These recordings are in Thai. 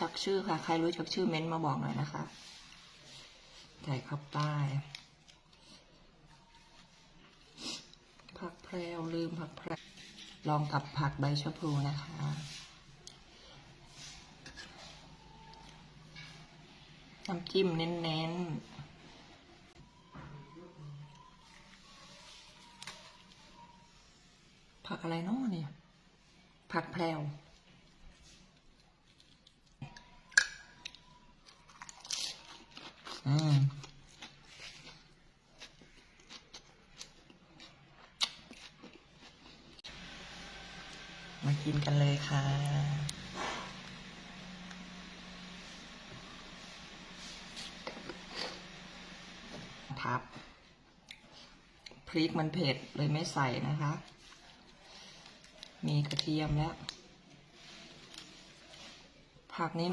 จักชื่อค่ะ ใครรู้จักชื่อเม้นต์มาบอกหน่อยนะคะใส่เข้าไปผักแพรวลืมผักแพรวลองกับผักใบชะพลูนะคะน้ำจิ้มเน้นๆผักอะไรเนาะเนี่ย ผักแพรว อืมมากินกันเลยค่ะพับ พริกมันเผ็ดเลยไม่ใส่นะคะ มีกระเทียมแล้ว ผักนี้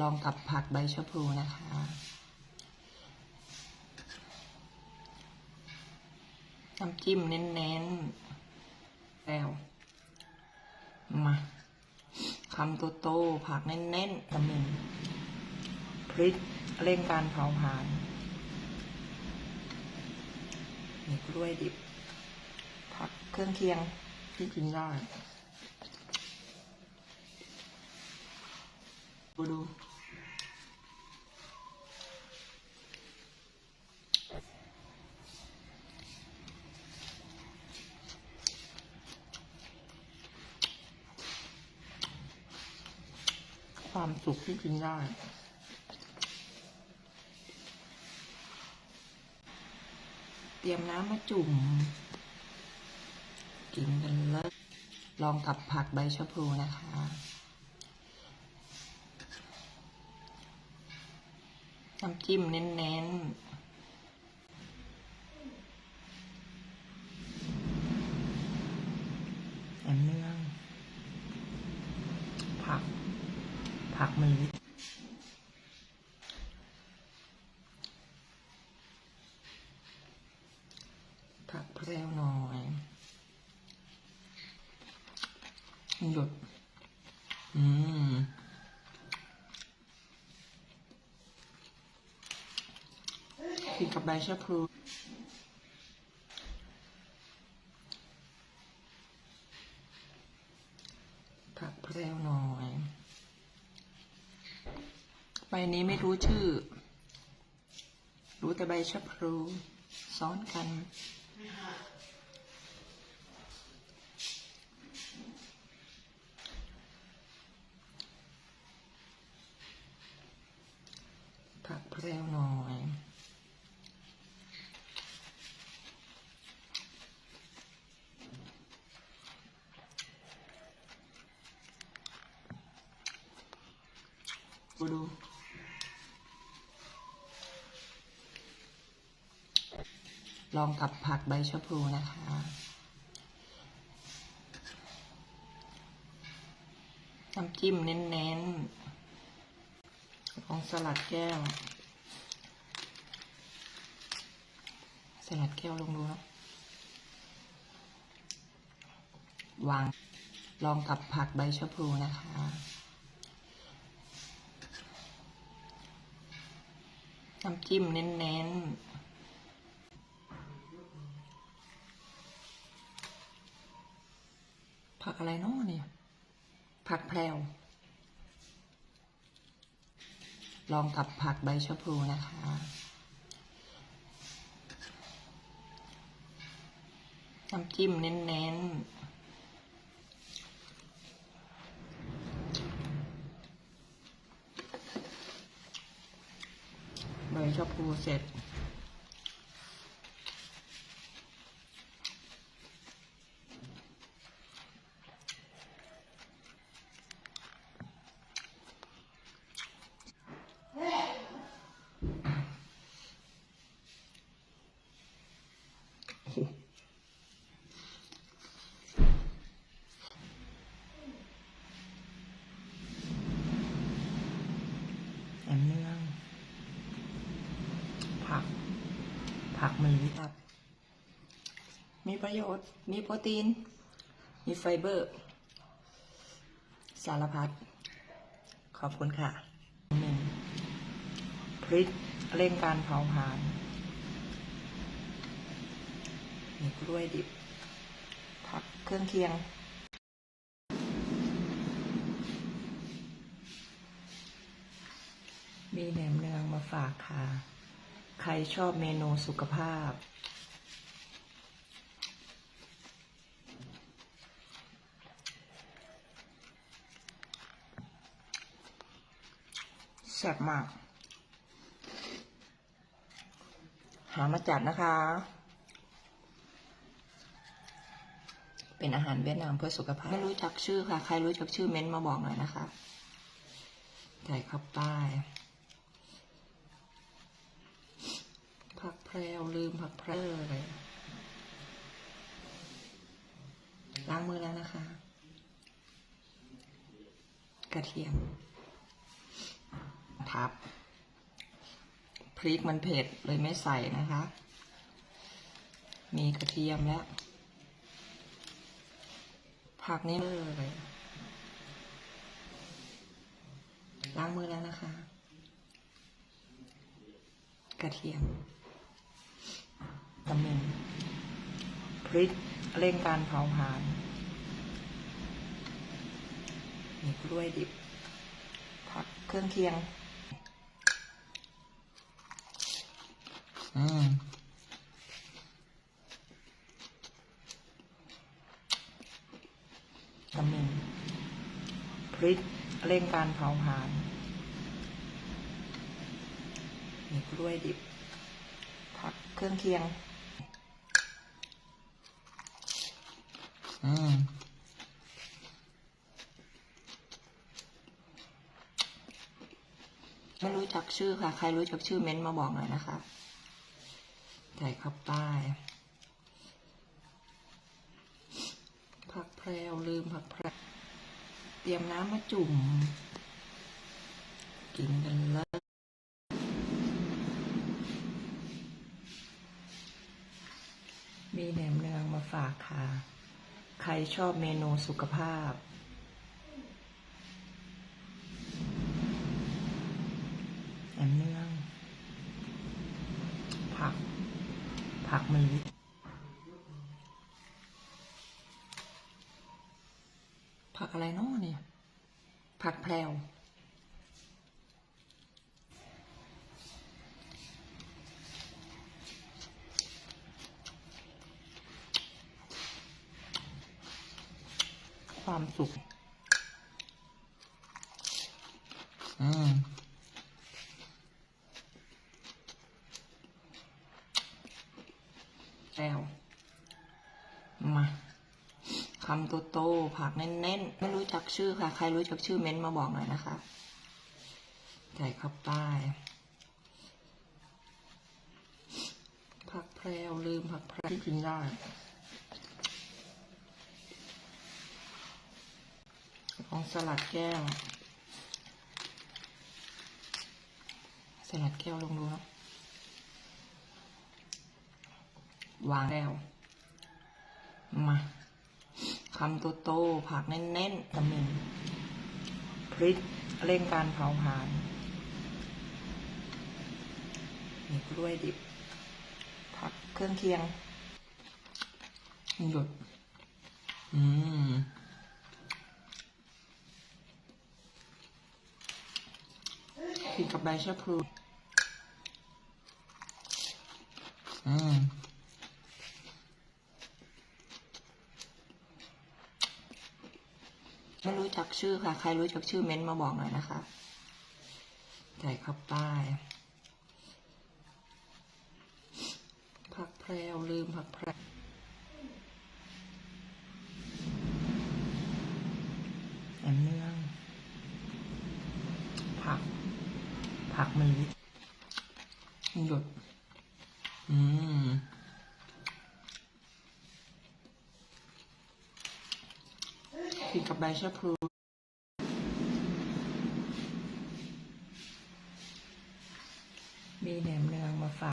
ลองกับผักใบชะพลูนะคะ น้ำจิ้มเน้นๆแล้วมาคำโตๆผักเน้นๆตะมึงพริกเร่งการเผาผลาญมีกล้วยดิบ ผักเครื่องเคียงที่กินได้ดู ความสุขที่กินได้ เตรียมน้ำมาจุ่ม กินกันเลยลองกับผักใบชะพลูนะคะน้ำจิ้มเน้นๆแหนมเนื้อง ผัก ผักมันผักแพรวหน่อยหยดอืมกินกับใบชะพลูผักแพรวหน่อย ใบ นี้ไม่รู้ชื่อ รู้แต่ใบชะพลูซ้อนกัน ผักแพรวหน่อยดู ลองกับผักใบชะพลูนะคะ น้ำจิ้มเน้นๆลองสลัดแก้ว สลัดแก้วลงดูนะวางลองกับผักใบชะพลูนะคะ น้ำจิ้มเน้นๆ ผักอะไรเนาะเนี่ย ผักแพรวลองกับผักใบชะพลูนะคะน้ำจิ้มเน้นๆใบชะพลูเสร็จ นเนื้อผัก ผักมันวิตามีประโยชน์ มีโปรตีน มีไฟเบอร์ สารพัด ขอบคุณค่ะหนึ่งพริกเร่งการเผาผลาญมีกล้วยดิบ ผักเครื่องเคียง มีแหนมเนืองมาฝากค่ะ ใครชอบเมนูสุขภาพ แซ่บมาก หามาจัดนะคะ เป็นอาหารเวียดนามเพื่อสุขภาพ ไม่รู้จักชื่อค่ะ ใครรู้จักชื่อเม้นต์มาบอกหน่อยนะคะใส่เข้าไป ผักแพรวลืมผักแพรวเลยล้างมือแล้วนะคะ กระเทียม ทับ พริกมันเผ็ดเลยไม่ใส่นะคะ มีกระเทียมแล้ว ผักนี่เลยล้างมือแล้วนะคะ กระเทียม ตะมิน พริกเร่งการเผาผลาญมีกล้วยดิบ ผักเครื่องเคียง อืมตะมิน พริกเร่งการเผาผลาญมีกล้วยดิบผักเครื่องเคียง อืม ไม่รู้จักชื่อค่ะ ใครรู้จักชื่อเม้นต์มาบอกหน่อยนะคะใส่เข้าไปผักแพรวลืมผักแพรวเตรียมน้ำมาจุ่ม กินกันเลยมีแหนมเนืองมาฝากค่ะ ใครชอบเมนูสุขภาพ แหนมเนือง ผัก ผักมันลิผักอะไรเนาะเนี่ย ผักแพรวความสุข อืม แล้ว มาคำโตโตๆผักแน่นๆ ไม่รู้จัก ชื่อค่ะ ใครรู้จักชื่อเม้นต์มาบอกหน่อยนะคะใส่เข้าไปผักแพรวลืมผักแพรวที่กินได้ของสลัดแก้ว สลัดแก้วลงดูนะวางแล้ว มา คำโตโตๆผักแน่นๆตะมินพริกเร่งการเผาผลาญมีกล้วยดิบ ผักเครื่องเคียงหยดอืมกินกับใบชะพลูอืม ไม่รู้จักชื่อค่ะ ใครรู้จักชื่อเม้นต์มาบอกหน่อยนะคะใส่เข้าไปผักแพรวลืมผักแพรวแหนมเนือง ผัก ผักมันลิหยดอืม กับใบชะพลู